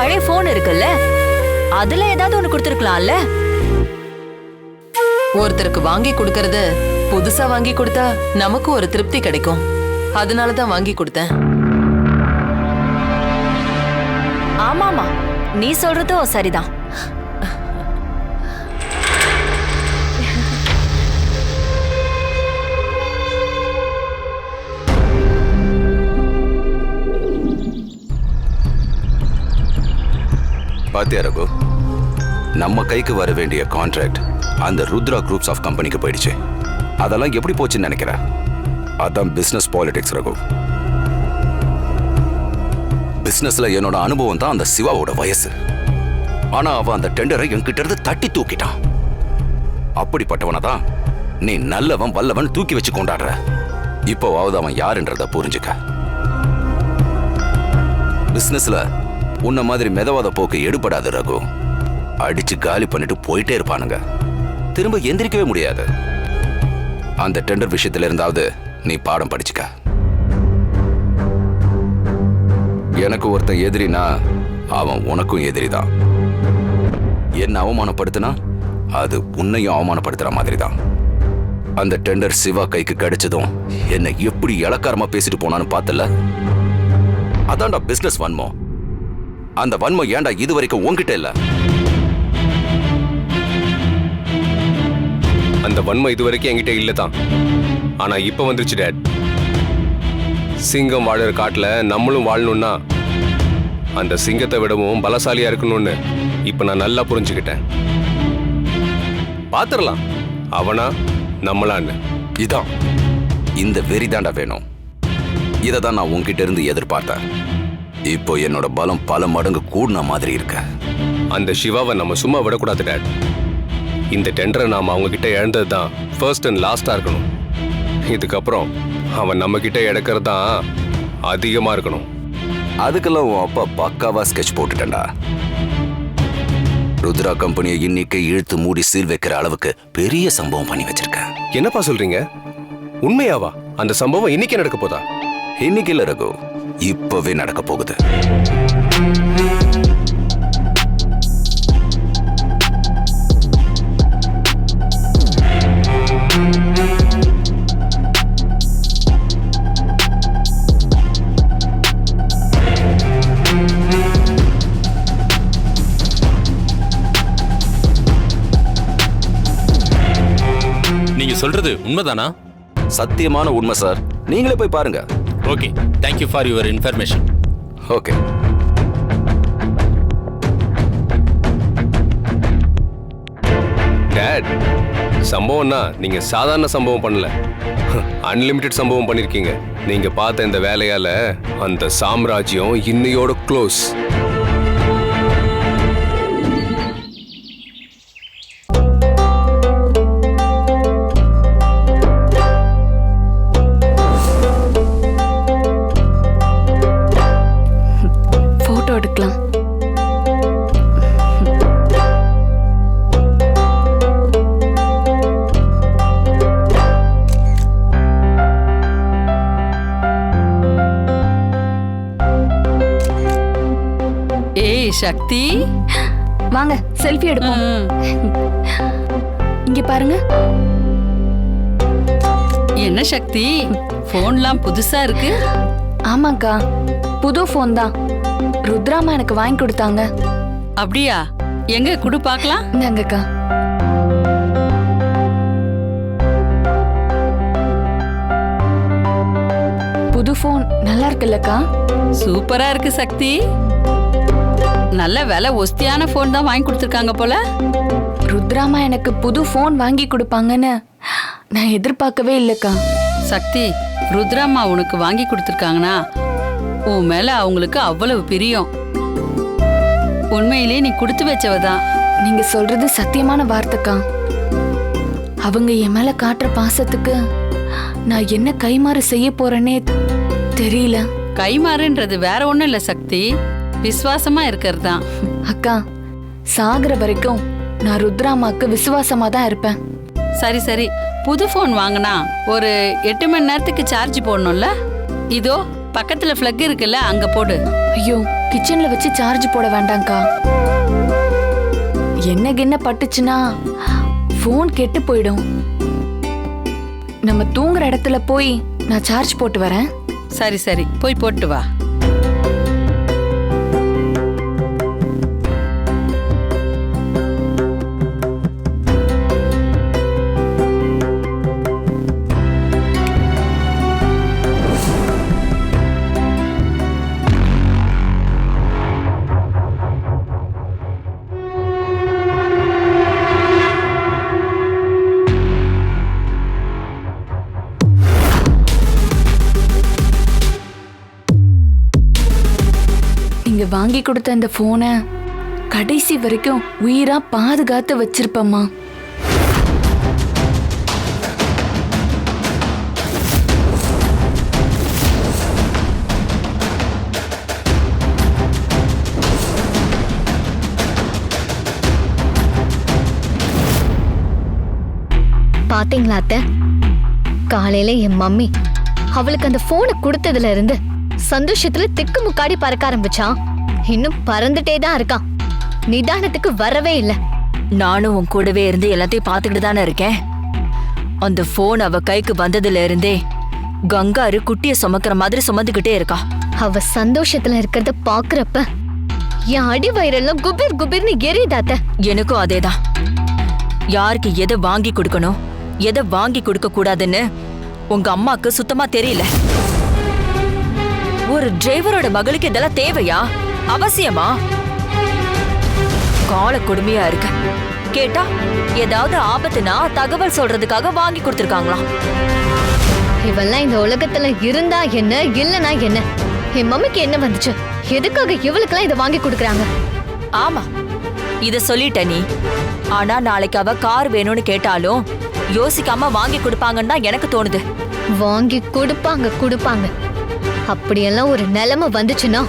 பழைய போன் இருக்குல்ல? அதுல ஏதாவது ஒண்ணு கொடுத்துருக்கலாம்ல? ஒருத்தருக்கு வாங்கி கொடுக்கறது புதுசா வாங்கி கொடுத்தா நமக்கு ஒரு திருப்தி கிடைக்கும். அதனால தான் வாங்கி கொடுத்தேன். ஆமாமா நீ சொல்றதும் சரிதான். பாத்தியா ரகு? நம்ம கைக்கு வர வேண்டிய கான்ட்ராக்ட் அந்த ருத்ரா குரூப்ஸ் ஆஃப் கம்பெனிக்கு போயிடுச்சு. அதெல்லாம் எப்படி போச்சுன்னு நினைக்கிறேன் அதான் பிஸ்னஸ் பாலிடிக்ஸ் ரகு. பிசினஸ்ல என்னோட அனுபவம் தான் அந்த சிவாவோட வயசு. ஆனா அவன் அந்த டெண்டரை என்கிட்ட இருந்து தட்டி தூக்கிட்டான். அப்படிப்பட்டவனை தான் நீ நல்லவன் வல்லவன் தூக்கி வச்சு கொண்டாடுற. இப்போவாவது அவன் யாருன்றத புரிஞ்சுக்க. பிசினஸ்ல உன்ன மாதிரி மெதவாத போக்கு எடுபடாது ரகு. அடிச்சு காலி பண்ணிட்டு போயிட்டே இருப்பானுங்க. திரும்ப எந்திரிக்கவே முடியாது. அந்த டெண்டர் விஷயத்துல இருந்தாவது நீ பாடம் படிச்சுக்க. எனக்கு ஒருத்தன் எதிரினா அவன் உனக்கும் எதிரிதான். என்ன அவமானப்படுத்தினா அது உன்னையும் அவமானப்படுத்துற மாதிரி தான் அந்த டெண்டர் சிவா கைக்கு கிடைச்சதும் என்னை எப்படி இலக்காரமா பேசிட்டு போனான்னு பார்த்தல அதான்டா பிசினஸ் வன்மோ அந்த வன்மம் ஏன்டா இது வரைக்கும் உன்கிட்ட இல்ல? அந்த வன்மை இது வரைக்கும் என்கிட்ட இல்லை தான் ஆனா இப்ப வந்துருச்சு டேட் சிங்கம் வாழற காட்டுல நம்மளும் வாழணும்னா அந்த சிங்கத்தை விடவும் பலசாலியா இருக்கணும்னு இப்ப நான் நல்லா புரிஞ்சுக்கிட்டேன். பாத்துரலாம். அவனா நம்மளான்னு. இதான். இந்த வெறிதாண்டா வேணும். இதை தான் நான் உன்கிட்ட இருந்து எதிர்பார்த்தேன். இப்போ என்னோட பலம் பல மடங்கு கூடின மாதிரி இருக்க. அந்த சிவாவை நம்ம சும்மா விடக்கூடாது டேட். இந்த டெண்டரை நாம அவங்க கிட்ட இழந்தது தான் ஃபர்ஸ்ட் அண்ட் லாஸ்டா இருக்கணும். இதுக்கப்புறம் அவன் நம்ம கிட்ட இழக்கிறது தான் அதிகமா இருக்கணும். அதுக்கெல்லாம் உன் அப்பா பக்காவா ஸ்கெட்ச் போட்டுட்டேன்டா. ருத்ரா கம்பெனியை இன்னைக்கு இழுத்து மூடி சீல் வைக்கிற அளவுக்கு பெரிய சம்பவம் பண்ணி வச்சிருக்கேன் என்னப்பா சொல்றீங்க? உண்மையாவா? அந்த சம்பவம் இன்னைக்கு நடக்க போதா? இன்னைக்கு இல்ல ரகு. இப்பவே நடக்க போகுது. நீங்க சொல்றது உண்மைதானா? சத்தியமான உண்மை சார். நீங்களே போய் பாருங்க. Okay thank you for your information okay date சம்பவம்னா நீங்க சாதாரண சம்பவம் பண்ணல. அன்லிமிட்டெட் சம்பவம் பண்ணிருக்கீங்க. நீங்க பார்த்த இந்த வேலையால அந்த சாம்ராஜ்யம் இன்னையோட க்ளோஸ் சக்தி வாங்க செல்ஃபி எடுப்போம். இங்க பாருங்க. என்ன சக்தி? போன்லாம் புதுசா இருக்கு. ஆமாக்கா புது ஃபோன் தான். ருத்ராமா எனக்கு வாங்கி கொடுத்தாங்க. அப்படியா? எங்க குடு பார்க்கலாம். இந்தாங்கக்கா. புது ஃபோன் நல்லா இருக்குல்லக்கா. சூப்பரா இருக்கு சக்தி. நல்ல விலை ஒஸ்தியான போன் தான் வாங்கி கொடுத்துருக்காங்க போல. ருத்ராமா எனக்கு புது ஃபோன் வாங்கி கொடுப்பாங்கன்னு நான் எதிர்பார்க்கவே இல்லக்கா. சக்தி ருத்ராம்மா உனக்கு வாங்கி கொடுத்துருக்காங்கன்னா உன் மேல அவங்களுக்கு அவ்வளவு பிரியம். உண்மையிலே நீ கொடுத்து வச்சவ தான் நீங்க சொல்றது சத்தியமான வார்த்தைக்கா. அவங்க என் மேல காட்டுற பாசத்துக்கு நான் என்ன கைமாறு செய்ய போறேனே தெரியல. கைமாறுன்றது வேற ஒண்ணும் இல்ல சக்தி. விசுவாசமா இருக்கிறது தான். அக்கா சாகுற வரைக்கும் நான் ருத்ராமாக்கு விசுவாசமா தான் இருப்பேன். சரி சரி. புது ஃபோன் வாங்கினா ஒரு எட்டு மணி நேரத்துக்கு சார்ஜ் போடணும்ல? இதோ பக்கத்துல ஃப்ளக் இருக்குல்ல அங்க போடு. ஐயோ கிச்சன்ல வச்சு சார்ஜ் போட வேண்டாம்க்கா. என்ன கிண்ண பட்டுச்சுன்னா ஃபோன் கெட்டு போயிடும். நம்ம தூங்குற இடத்துல போய் நான் சார்ஜ் போட்டு வரேன். சரி சரி. போய் போட்டு வா. வாங்கி கொடுத்த அந்த போனை கடைசி வரைக்கும் உயிரா பாதுகாத்து வச்சிருப்பம்மா. பாத்தீங்களா அத்தை? காலையில என் மம்மி அவளுக்கு அந்த போனை கொடுத்ததுல இருந்து சந்தோஷத்துல திக்கு முக்காடி பறக்க ஆரம்பிச்சான். இன்னும் பறந்துட்டே தான் இருக்கான். நிதானத்துக்கு வரவே இல்ல. நானும் உன் கூடவே இருந்து எல்லாத்தையும் பார்த்துக்கிட்டு தானே இருக்கேன். அந்த ஃபோன் அவ கைக்கு வந்ததுல இருந்தே கங்காரு குட்டிய சுமக்கிற மாதிரி சுமந்துக்கிட்டே இருக்கா. அவ சந்தோஷத்துல இருக்கிறத பாக்குறப்ப என் அடி வயிறெல்லாம் குபிர் குபிர்னு எரியுதாத்த எனக்கும் அதேதான். யாருக்கு எதை வாங்கி கொடுக்கணும் எதை வாங்கி கொடுக்க கூடாதுன்னு உங்க அம்மாக்கு சுத்தமா தெரியல. ஒரு டிரைவரோட மகளுக்கு இதெல்லாம் தேவையா? அவசியமா? கால கொடுமையா இருக்கு. கேட்டா ஏதாவது ஆபத்துனா தகவல் சொல்றதுக்காக வாங்கி கொடுத்திருக்காங்களாம். இவெல்லாம் இந்த உலகத்துல இருந்தா என்ன இல்லனா என்ன? என் மம்மிக்கு என்ன வந்துச்சு? எதுக்காக இவளுக்கெல்லாம் இதை வாங்கி கொடுக்கறாங்க? ஆமா இத சொல்லிட்ட நீ. ஆனா நாளைக்கு அவ கார் வேணும்னு கேட்டாலும் யோசிக்காம வாங்கி கொடுப்பாங்கன்னு தான் எனக்கு தோணுது. வாங்கி கொடுப்பாங்க கொடுப்பாங்க. அப்படியெல்லாம் ஒரு நிலைமை வந்துச்சுன்னா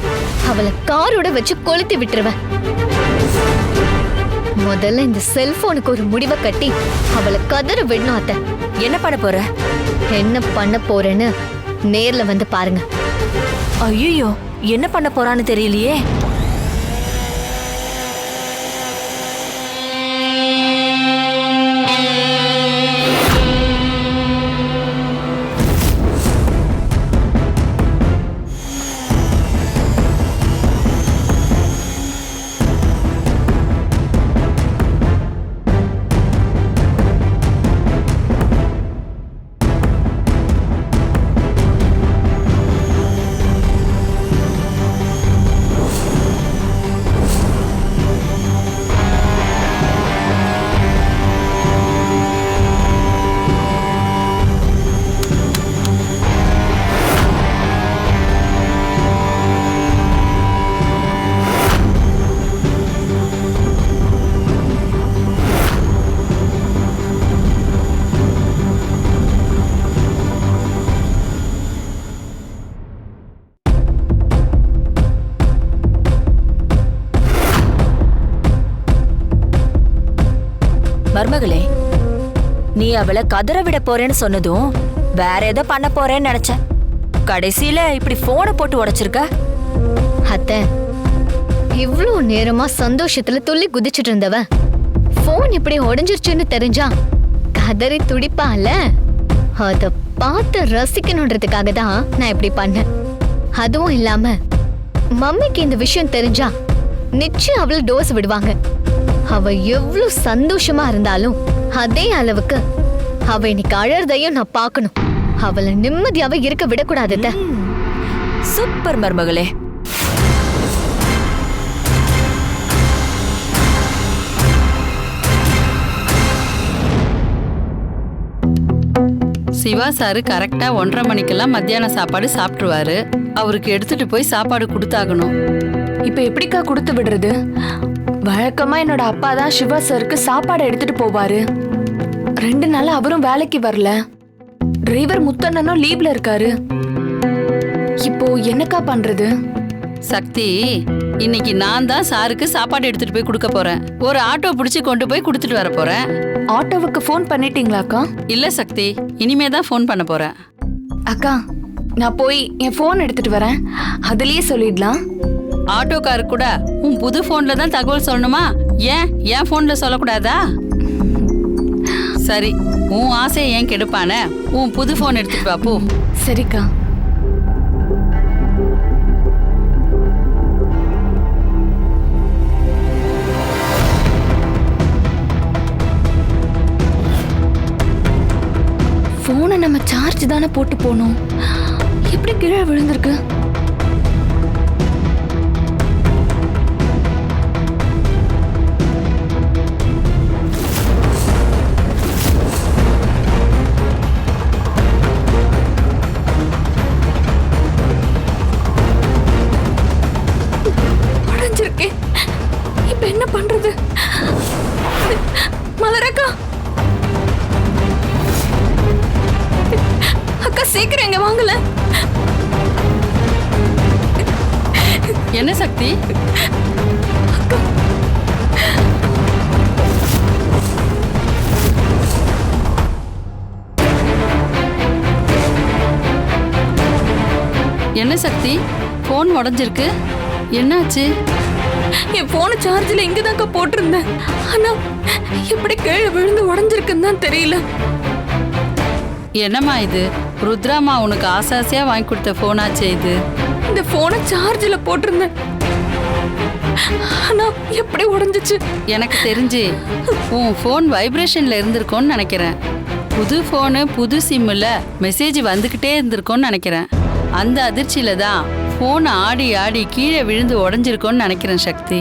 அவளை காரோட வச்சு கொளுத்தி விட்டுருவேன். முதல்ல இந்த செல்போனுக்கு ஒரு முடிவை கட்டி அவளை கதற விடணும் அத்தை. என்ன பண்ண போற? என்ன பண்ண போறேன்னு நேர்ல வந்து பாருங்க. ஐயோ என்ன பண்ண போறான்னு தெரியலையே. அவளை கதற விட போறேன்னு சொன்னதும் வேற ஏதோ பண்ண போறேன்னு நினைச்சேன். கடைசியில இப்படி போனை போட்டு உடைச்சிருக்க? அத்தை இவ்வளோ நேரமா சந்தோஷத்துல துள்ளி குதிச்சிட்டு இருந்தவ போன் இப்படி உடைஞ்சிருச்சுன்னு தெரிஞ்சா கதறி துடிப்பால? அத பார்த்து ரசிக்கணுன்றதுக்காக தான் நான் இப்படி பண்ணேன். அதுவும் இல்லாம மம்மிக்கு இந்த விஷயம் தெரிஞ்சா நிச்சயம் அவள டோஸ் விடுவாங்க. அவ எவ்வளவு சந்தோஷமா இருந்தாலும் அதே அளவுக்கு அவ இன்னைக்கு அழறதையும் நான் பார்க்கணும். அவளை நிம்மதியாவே இருக்க விடக்கூடாது. சூப்பர் மருமகளே. சிவா சாரு கரெக்டா ஒன்றரை மணிக்கெல்லாம் மத்தியான சாப்பாடு சாப்பிட்டுருவாரு. அவருக்கு எடுத்துட்டு போய் சாப்பாடு கொடுத்தாகணும். இப்ப எப்படிக்கா கொடுத்து விடுறது? வழக்கமா என்னோட அப்பா தான் சிவா சாருக்கு சாப்பாடு எடுத்துட்டு போவாரு. ரெண்டு நாள் அவரும் வேலைக்கு வரல. டிரைவர் முத்தண்ணனும் லீவ்ல இருக்காரு. இப்போ என்னக்கா பண்றது? சக்தி இன்னைக்கு நான் தான் சாருக்கு சாப்பாடு எடுத்துட்டு போய் கொடுக்க போறேன். ஒரு ஆட்டோ பிடிச்சு கொண்டு போய் கொடுத்துட்டு வர போறேன். ஆட்டோவுக்கு ஃபோன் பண்ணிட்டீங்களாக்கா இல்ல சக்தி இனிமே தான் ஃபோன் பண்ண போறேன். அக்கா நான் போய் என் ஃபோன் எடுத்துட்டு வரேன். அதுலயே சொல்லிடலாம். ஆட்டோக்காரு கூட உன் புது போன்ல தான் தகவல் சொல்லணுமா? ஏன் என் போன்ல சொல்லக்கூடாதா? சரி உன் ஆசையை ஏன் கெடுப்பானே? உன் புது போன் எடுத்துட்டு வா போ. சரிக்கா. ஃபோனை நம்ம சார்ஜ் தானே போட்டு போனோம். எப்படி கீழே விழுந்திருக்கு? இப்ப என்ன பண்றது? மலரக்கா! அக்கா சீக்கிரம் இங்க வாங்கல. என்ன சக்தி? என்ன சக்தி? போன் உடைஞ்சிருக்கு. என்னாச்சு? என் போன சார்ஜ்ல இங்க தான்க்கா போட்டிருந்தேன். ஆனா எப்படி கீழே விழுந்து உடைஞ்சிருக்குன்னு தான் தெரியல. என்னம்மா இது? ருத்ராமா உனக்கு ஆசாசியா வாங்கி கொடுத்த போனாச்சே இது? இந்த போனை சார்ஜ்ல போட்டிருந்தேன். ஆனா எப்படி உடைஞ்சிச்சு? எனக்கு தெரிஞ்சு உன் ஃபோன் வைப்ரேஷன்ல இருந்திருக்கும்னு நினைக்கிறேன். புது ஃபோனு புது சிம்மில் மெசேஜ் வந்துக்கிட்டே இருந்திருக்கும்னு நினைக்கிறேன். அந்த அதிர்ச்சியில தான் ஃபோன் ஆடி ஆடி கீழே விழுந்து உடஞ்சிருக்கும்னு நினைக்கிறேன் சக்தி.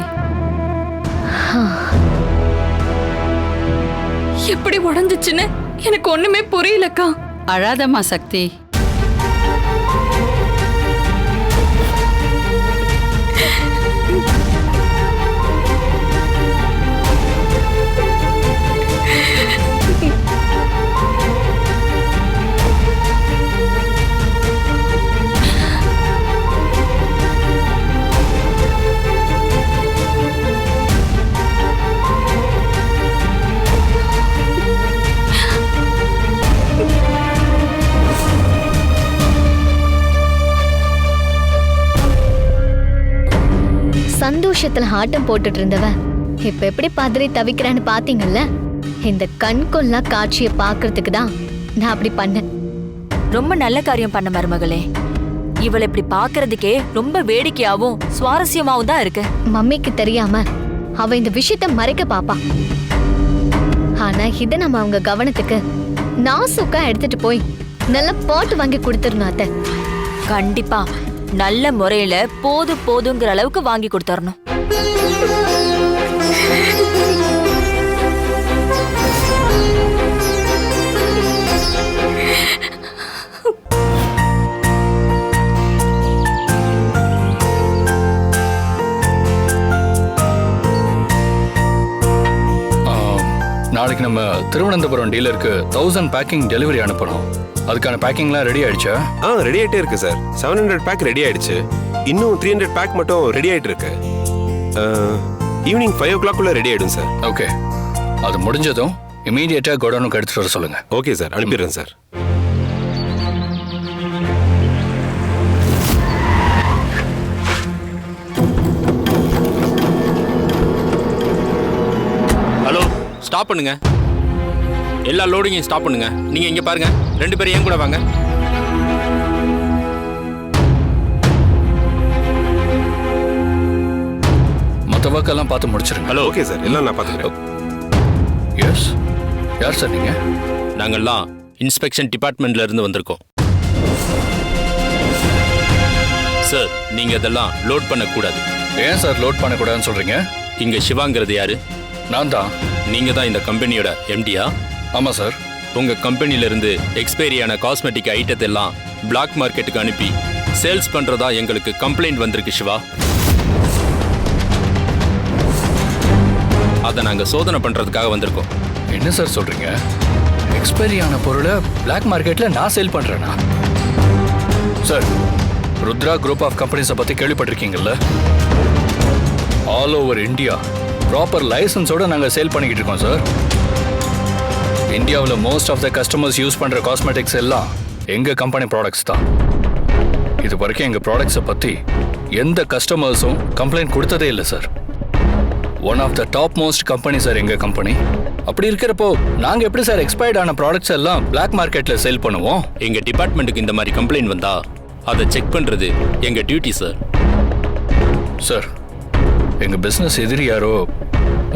எப்படி உடைஞ்சிச்சுன்னு எனக்கு ஒண்ணுமே புரியலக்கா. அழாதம்மா சக்தி. சந்தோஷத்துல ஆட்டம் போட்டுட்டு இருந்தவ இப்ப எப்படி பதறி தவிக்கிறான்னு பாத்தீங்கல்ல இந்த கண் கொள்ளா காட்சியை பாக்குறதுக்கு தான் நான் அப்படி பண்ணேன். ரொம்ப நல்ல காரியம் பண்ண மருமகளே. இவளை இப்படி பாக்குறதுக்கே ரொம்ப வேடிக்கையாவும் சுவாரஸ்யமாவும் தான் இருக்கு. மம்மிக்கு தெரியாம அவ இந்த விஷயத்த மறைக்க பாப்பா. ஆனா இத நம்ம அவங்க கவனத்துக்கு நாசுக்கா எடுத்துட்டு போய் நல்ல பாட்டு வாங்கி கொடுத்துருணும் அத்தை. கண்டிப்பா நல்ல முறையில போது போதுங்கிற அளவுக்கு வாங்கி கொடுத்தரணும் ஆ, நாளைக்கு நம்ம திருவனந்தபுரம் டீலருக்கு தௌசண்ட் பேக்கிங் டெலிவரி அனுப்பணும். அதுக்கான பேக்கிங்லாம் ரெடி ஆயிடுச்சா? ஆ ரெடி ஆகிட்டே இருக்கு sir seven hundred pack ready ஆயிடுச்சு. இன்னும் த்ரீ ஹண்ட்ரட் பேக் மட்டும் ரெடி ஆயிட்டு இருக்கு. ஈவினிங் ஃபைவ் ஓ கிளாக்குள்ள ரெடி ஆயிடும் சார் ஓகே அது முடிஞ்சதும் இமீடியட்டா கோடவுனுக்கு எடுத்துட்டு வர சொல்லுங்க. ஓகே சார் அனுப்பிடுறேன் சார் ஹலோ ஸ்டாப் பண்ணுங்க. எல்லா லோடிங்கையும் ஸ்டாப் பண்ணுங்க. நீங்க இங்க பாருங்க. ரெண்டு பேரும் ஏன் கூட வாங்க? மற்ற ஒர்க்கெல்லாம் பார்த்து முடிச்சிருங்க. ஹலோ ஓகே சார் எல்லாம் நான் பார்த்துக்கிறேன். எஸ் யார் சார் நீங்க? நாங்கெல்லாம் இன்ஸ்பெக்ஷன் டிபார்ட்மெண்ட்ல இருந்து வந்திருக்கோம். சார் நீங்க இதெல்லாம் லோட் பண்ணக்கூடாது. ஏன் சார் லோட் பண்ணக்கூடாதுன்னு சொல்றீங்க? இங்க சிவாங்கிறது யாரு? நான் தான். நீங்க தான் இந்த கம்பெனியோட எம்டியா ஆமா சார் உங்க கம்பெனில இருந்து எக்ஸ்பைரியான காஸ்மெட்டிக் ஐட்டத்தை எல்லாம் பிளாக் மார்க்கெட்டுக்கு அனுப்பி சேல்ஸ் பண்றதா எங்களுக்கு கம்ப்ளைண்ட் வந்திருக்கு சிவா. அதை நாங்க சோதனை பண்றதுக்காக வந்திருக்கோம். என்ன சார் சொல்றீங்க? எக்ஸ்பைரி ஆன பொருளை பிளாக் மார்க்கெட்ல நான் சேல் பண்றேனா? சார் ருத்ரா குரூப் ஆஃப் கம்பெனிஸை பத்தி கேள்விப்பட்டிருக்கீங்கல்ல? ஆல் ஓவர் இந்தியா ப்ராப்பர் லைசன்ஸோட நாங்க சேல் பண்ணிக்கிட்டு இருக்கோம் சார் இந்தியாவில் most of the customers use பண்ணுற காஸ்மெட்டிக்ஸ் எல்லாம் எங்கள் கம்பெனி ப்ராடக்ட்ஸ் தான். இது வரைக்கும் எங்கள் ப்ராடக்ட்ஸை பற்றி எந்த கஸ்டமர்ஸும் கம்ப்ளைண்ட் கொடுத்ததே இல்லை sir one of the top most company sir எங்கள் கம்பெனி அப்படி இருக்கிறப்போ நாங்கள் எப்படி சார் எக்ஸ்பயர்ட் ஆன ப்ராடக்ட்ஸ் எல்லாம் பிளாக் மார்க்கெட்டில் சேல் பண்ணுவோம்? எங்க டிபார்ட்மெண்ட்டுக்கு இந்த மாதிரி கம்ப்ளைண்ட் வந்தா அதை செக் பண்றது எங்க டியூட்டி சார் சார் எங்கள் பிஸ்னஸ் எதிரி யாரோ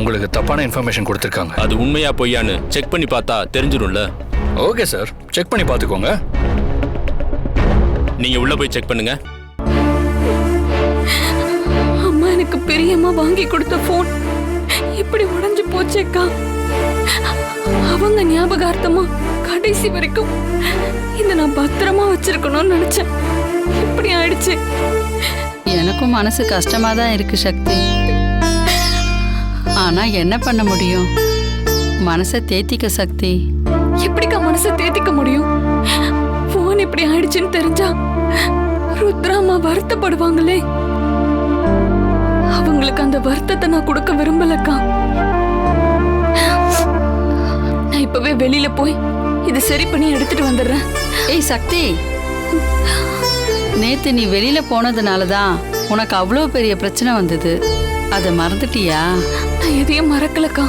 உங்களுக்கு தப்பான இன்ஃபர்மேஷன் கொடுத்துருக்காங்க. அது உண்மையா பொய்யான்னு செக் பண்ணி பார்த்தா தெரிஞ்சிடும்ல ஓகே சார் செக் பண்ணி பார்த்துக்கோங்க. நீங்க உள்ள போய் செக் பண்ணுங்க. எனக்கு பெரியம்மா வாங்கி கொடுத்த ஃபோன் இப்படி உடைஞ்சு போச்சேக்கா. அவங்க ஞாபகார்த்தமா கடைசி வரைக்கும் இதை நான் பத்திரமா வச்சிருக்கணும்னு நினைச்சேன். இப்படி ஆயிடுச்சு. எனக்கும் மனசு கஷ்டமா தான் இருக்கு சக்தி. ஆனா என்ன பண்ண முடியும்? மனசை தேத்திக்க சக்தி. எப்படிக்கா மனசை தேத்திக்க முடியும்? ஃபோன் இப்படி ஆயிடுச்சுன்னு தெரிஞ்சா ருத்ராமா வருத்தப்படுவாங்களே. அவங்களுக்கு அந்த வருத்தத்தை நான் கொடுக்க விரும்பலக்கா. நான் இப்பவே வெளியில போய் இது சரி பண்ணி எடுத்துட்டு வந்துடுறேன். ஏய் சக்தி. நேத்து நீ வெளியில போனதுனால தான் உனக்கு அவ்வளோ பெரிய பிரச்சனை வந்தது. அதை மறந்துட்டியா? நான் எதையும் மறக்கலக்கா.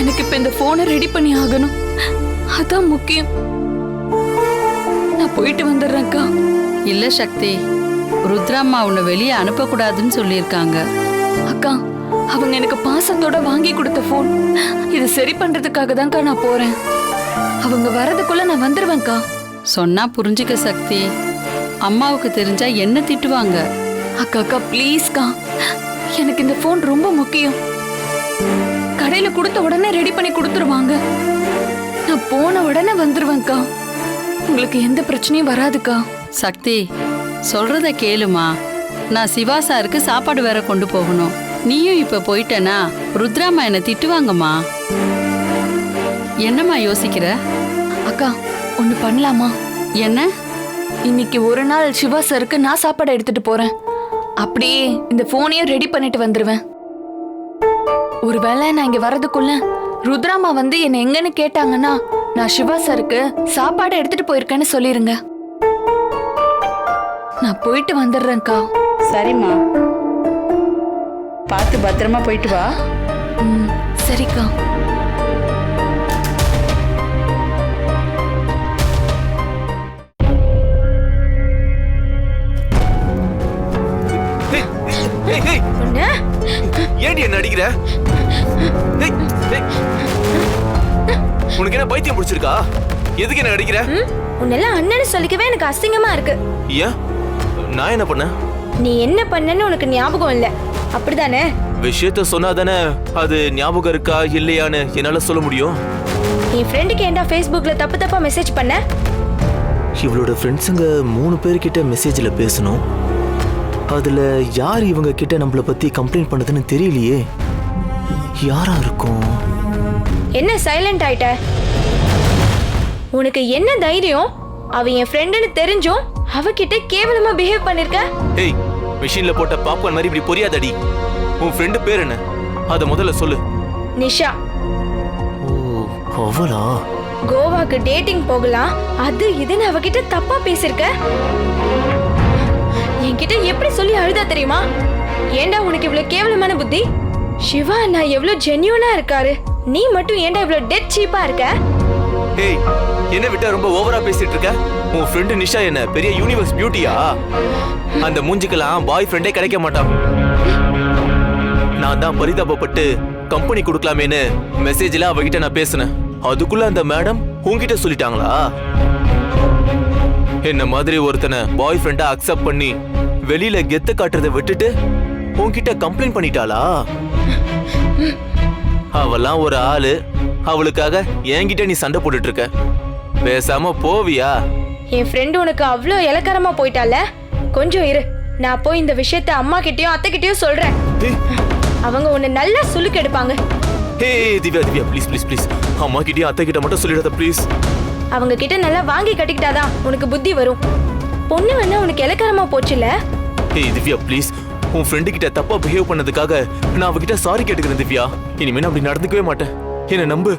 எனக்கு இப்ப இந்த போனை ரெடி பண்ணி ஆகணும். அதான் முக்கியம். நான் போயிட்டு வந்துடுறேன்க்கா. இல்ல சக்தி. ருத்ராம்மா உன்னை வெளியே அனுப்பக்கூடாதுன்னு சொல்லியிருக்காங்க. அக்கா அவங்க எனக்கு பாசத்தோட வாங்கி கொடுத்த போன் இது சரி பண்றதுக்காக தான்க்கா நான் போறேன். அவங்க வரதுக்குள்ள நான் வந்துருவேன்க்கா. சொன்னா புரிஞ்சுக்க சக்தி. அம்மாவுக்கு தெரிஞ்சா என்ன திட்டுவாங்க? அக்கா அக்கா ப்ளீஸ்க்கா எனக்கு இந்த போன் ரொம்ப முக்கியம். கடையில கொடுத்த உடனே ரெடி பண்ணி கொடுத்துருவாங்க. நான் போன உடனே வந்துருவேன்க்கா. உங்களுக்கு எந்த பிரச்சனையும் வராதுக்கா. சக்தி சொல்றத கேளுமா. நான் சிவா சாருக்கு சாப்பாடு வேற கொண்டு போகணும். நீயும் இப்ப போயிட்டனா ருத்ராமா என்ன திட்டுவாங்கம்மா. என்னம்மா யோசிக்கிற? அக்கா ஒண்ணு பண்ணலாமா? என்ன? இன்னைக்கு ஒரு நாள் சிவா சருக்கு நான் சாப்பாடு எடுத்துட்டு போறேன். அப்படியே இந்த போனையும் ரெடி பண்ணிட்டு வந்துருவேன். ஒருவேளை நான் இங்க வரதுக்குள்ள ருத்ராமா வந்து என்ன எங்கன்னு கேட்டாங்கன்னா நான் சிவா சருக்கு சாப்பாடு எடுத்துட்டு போயிருக்கேன்னு சொல்லிருங்க. நான் போயிட்டு வந்துடுறேன்க்கா. சரிம்மா. பார்த்து பத்திரமா போயிட்டு வா. ம் சரிக்கா. ஏன்டி என்ன அடிக்கிற. உனக்கு என்ன பைத்தியம் பிடிச்சிருக்கா? எதுக்கு என்ன அடிக்கிற? உன்னெல்லாம் அண்ணன்னு சொல்லிக்கவே எனக்கு அசிங்கமா இருக்கு. ஏன்? நான் என்ன பண்ணேன்? நீ என்ன பண்ணன்னு உனக்கு ஞாபகம் இல்ல. அப்படிதானே? விஷயத்த சொன்னாதானே அது ஞாபகம் இருக்கா இல்லையான்னு என்னால சொல்ல முடியும்? என் ஃப்ரெண்டுக்கு ஏன்டா ஃபேஸ்புக்ல தப்பு தப்பா மெசேஜ் பண்ண? இவளோட ஃப்ரெண்ட்ஸுங்க மூணு பேர்கிட்ட மெசேஜில் பேசணும். அதுல யார் இவங்க கிட்ட நம்மள பத்தி கம்ப்ளைண்ட் பண்ணதுன்னு தெரியலையே. யாரா இருக்கும்? என்ன சைலண்ட் ஆயிட்ட? உனக்கு என்ன தைரியம்? அவ என் ஃப்ரெண்டுன்னு தெரிஞ்சும் அவகிட்ட கேவலமா பிஹேவ் பண்ணிருக்க? ஏய் மிஷின்ல போட்ட பாப்கார்ன் மாதிரி இப்படி பொரியாதடி. உன் ஃப்ரெண்டு பேர் என்ன? அத முதல்ல சொல்லு. நிஷா. ஓ அவளா கோவாக்கு டேட்டிங் போகலாம். அது இதுன்னு அவகிட்ட தப்பா பேசிருக்க? என்கிட்ட எப்படி சொல்லி அழுதா தெரியுமா? ஏன்டா உனக்கு இவ்வளவு கேவலமான புத்தி? சிவா அண்ணா எவ்வளவு ஜென்யூனா இருக்காரு. நீ மட்டும் ஏன்டா இவ்வளவு டெட் சீப்பா இருக்க? ஏய் என்ன விட்டா ரொம்ப ஓவரா பேசிட்டு இருக்க உன் ஃப்ரெண்டு நிஷா என்ன பெரிய யூனிவர்ஸ் பியூட்டியா அந்த மூஞ்சிக்கெல்லாம் பாய் ஃப்ரெண்டே கிடைக்க மாட்டான். நான் தான் பரிதாபப்பட்டு கம்பெனி கொடுக்கலாமேன்னு மெசேஜ்ல அவகிட்ட நான் பேசினேன். அதுக்குள்ள அந்த மேடம் உங்ககிட்ட சொல்லிட்டாங்களா? என்ன மாதிரி ஒருத்தனை பாய் ஃப்ரெண்டா அக்செப்ட் பண்ணி வெளியில கெத்து காட்டுறதை விட்டுட்டு உன்கிட்ட கம்ப்ளைண்ட் பண்ணிட்டாளா? அவெல்லாம் ஒரு ஆளு. அவளுக்காக என்கிட்ட நீ சண்டை போட்டுட்டு இருக்க பேசாம போவியா? என் ஃப்ரெண்டு உனக்கு அவ்வளோ இலக்காரமா போயிட்டால? கொஞ்சம் இரு. நான் போய் இந்த விஷயத்த அம்மா கிட்டயும் அத்தை கிட்டயும் சொல்றேன் அவங்க உன்னை நல்லா சுலுக்கு எடுப்பாங்க. Hey Divya Divya please please please அம்மா கிட்டயும் அத்தை கிட்ட மட்டும் சொல்லிடாத ப்ளீஸ் அவங்க கிட்ட நல்லா வாங்கி கட்டிக்கிட்டாதான் உனக்கு புத்தி வரும். பொண்ணு வேணா உனக்கு இலக்காரமா போச்சுல? ஏய் திவ்யா ப்ளீஸ் உன் ஃப்ரெண்டு கிட்ட தப்பா பிஹேவ் பண்ணதுக்காக நான் அவகிட்ட சாரி கேட்டுக்கிறேன் திவ்யா. இனிமே நான் அப்படி நடந்துக்கவே மாட்டேன். என்ன நம்பு?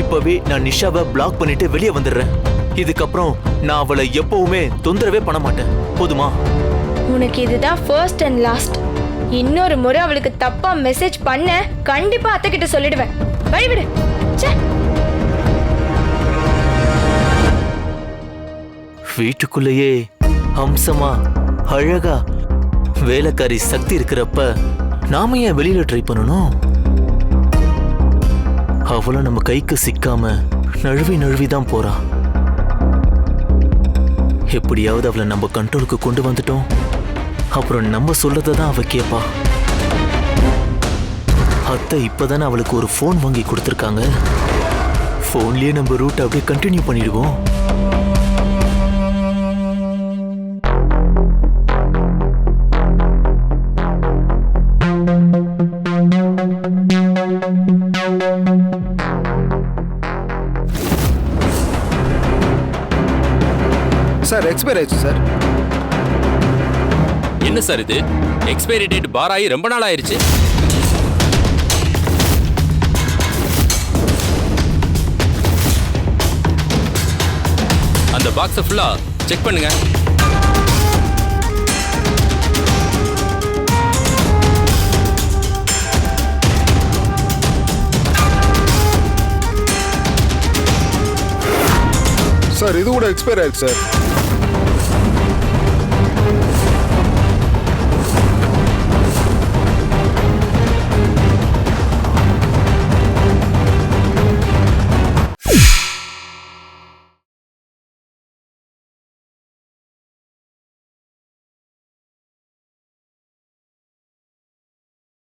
இப்பவே நான் நிஷாவை பிளாக் பண்ணிட்டு வெளியே வந்துடுறேன். இதுக்கப்புறம் நான் அவளை எப்பவுமே தொந்தரவே பண்ண மாட்டேன். போதுமா? உனக்கு இதுதான் ஃபர்ஸ்ட் அண்ட் லாஸ்ட் இன்னொரு முறை அவளுக்கு தப்பா மெசேஜ் பண்ண கண்டிப்பா அத்தை கிட்ட சொல்லிடுவேன் வழிவிடு வீட்டுக்குள்ளேயே அம்சமா அழகா வேலைக்காரி சக்தி இருக்கிறப்ப நாம ஏன் வெளியில ட்ரை பண்ணணும்? அவளும் நம்ம கைக்கு சிக்காம நழுவி நழுவி தான் போறா. எப்படியாவது அவளை நம்ம கண்ட்ரோலுக்கு கொண்டு வந்துட்டோம். அப்புறம் நம்ம சொல்றதை தான் அவ கேட்பா அத்தை இப்பதானே அவளுக்கு ஒரு ஃபோன் வாங்கி கொடுத்துருக்காங்க. ஃபோன்லயே நம்ம ரூட் அப்படியே கண்டினியூ பண்ணிடுவோம். எக்ஸ்பைர் ஆயிடுச்சு சார் என்ன சார் இது? எக்ஸ்பைரி டேட் பார் ஆகி ரொம்ப நாள் ஆயிருச்சு அந்த பாக்ஸை ஃபுல்லா செக் பண்ணுங்க. சார் இது கூட எக்ஸ்பைர் ஆயிடுச்சு சார்